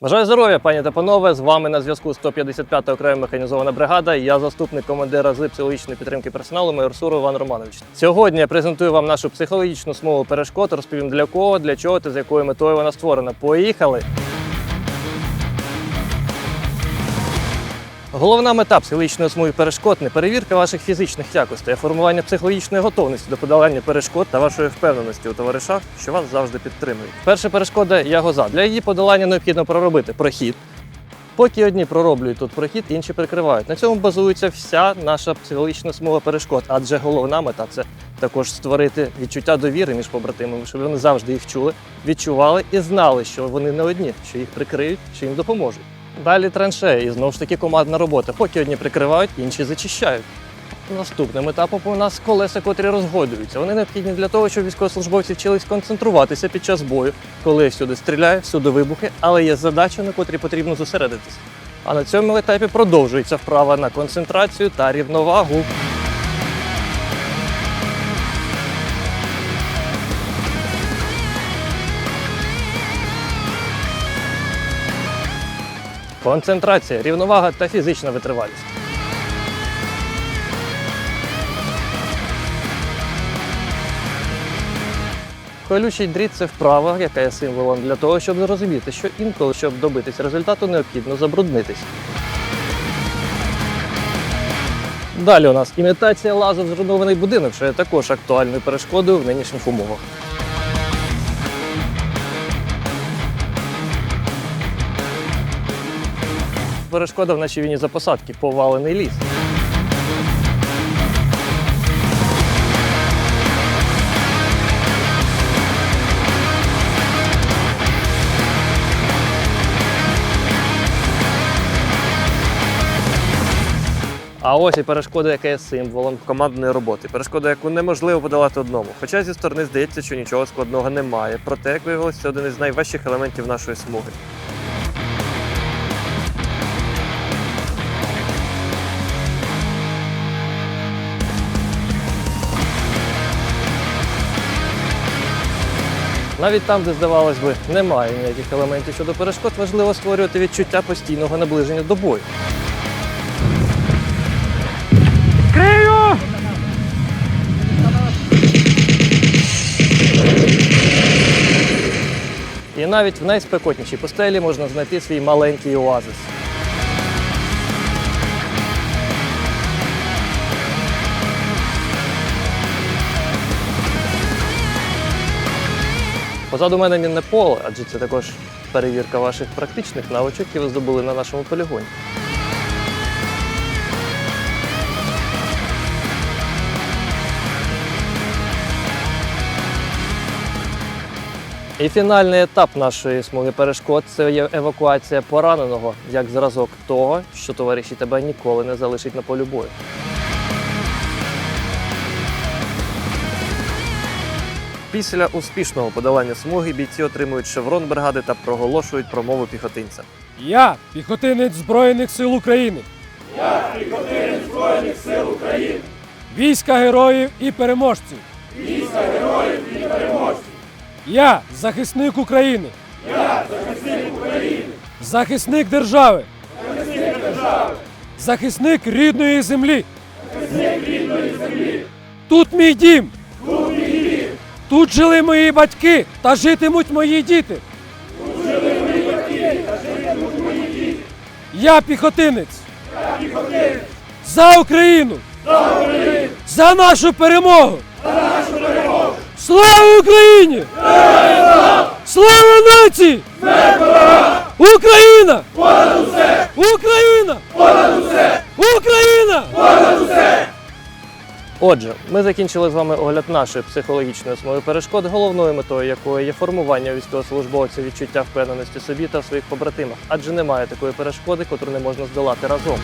Бажаю здоров'я, пані та панове. З вами на зв'язку 155-та окрема механізована бригада. Я заступник командира з психологічної підтримки персоналу майор Суров Іван Романович. Сьогодні я презентую вам нашу психологічну смугу перешкод. Розповім для кого, для чого та з якою метою вона створена. Поїхали! Головна мета психологічної смуги перешкод не перевірка ваших фізичних якостей, а формування психологічної готовності до подолання перешкод та вашої впевненості у товаришах, що вас завжди підтримують. Перша перешкода ягоза. Для її подолання необхідно проробити прохід. Поки одні пророблюють тут прохід, інші прикривають. На цьому базується вся наша психологічна смуга перешкод. Адже головна мета це також створити відчуття довіри між побратимами, щоб вони завжди їх чули, відчували і знали, що вони не одні, що їх прикриють, що їм допоможуть. Далі траншеї і знову ж таки командна робота. Поки одні прикривають, інші зачищають. Наступним етапом у нас колеса, котрі розгодуються. Вони необхідні для того, щоб військовослужбовці вчились концентруватися під час бою, коли всюди стріляє, всюди вибухи, але є задача, на котрі потрібно зосередитись. А на цьому етапі продовжується вправа на концентрацію та рівновагу. Концентрація, рівновага та фізична витривалість. Колючий дріт це вправа, яка є символом для того, щоб зрозуміти, що інколи, щоб добитися результату, необхідно забруднитись. Далі у нас імітація лазу в зруйнований будинок, що є також актуальною перешкодою в нинішніх умовах. Перешкода в нашій війні за посадки повалений ліс. А ось і перешкода, яка є символом командної роботи. Перешкода, яку неможливо подолати одному. Хоча зі сторони здається, що нічого складного немає. Проте, як виявилося, це один із найважчих елементів нашої смуги. Навіть там, де здавалось би, немає ніяких елементів щодо перешкод, важливо створювати відчуття постійного наближення до бою. Крию! І навіть в найспекотнішій постелі можна знайти свій маленький оазис. Позаду мене мінне поле, адже це також перевірка ваших практичних навичок, які ви здобули на нашому полігоні. І фінальний етап нашої смуги перешкод це евакуація пораненого як зразок того, що товариші тебе ніколи не залишать на полю бою. Після успішного подолання смуги бійці отримують шеврон бригади та проголошують промову піхотинця. Я піхотинець Збройних сил України. Я піхотинець Збройних сил України, Війська героїв і переможців. війська героїв і переможців. Я захисник України. Я захисник України, Захисник держави. захисник держави, Захисник рідної землі. захисник рідної землі. Тут мій дім. Тут жили мої батьки та житимуть мої діти. тут жили мої батьки та житимуть мої діти. Я піхотинець. Я піхотинець За Україну! за Україну, За нашу перемогу! за нашу перемогу. Слава Україні! Слава нації! Україна! Україна! Отже, ми закінчили з вами огляд нашої психологічної основи перешкод, головною метою якої є формування військовослужбовця відчуття впевненості собі та в своїх побратимах, адже немає такої перешкоди, котру не можна здолати разом.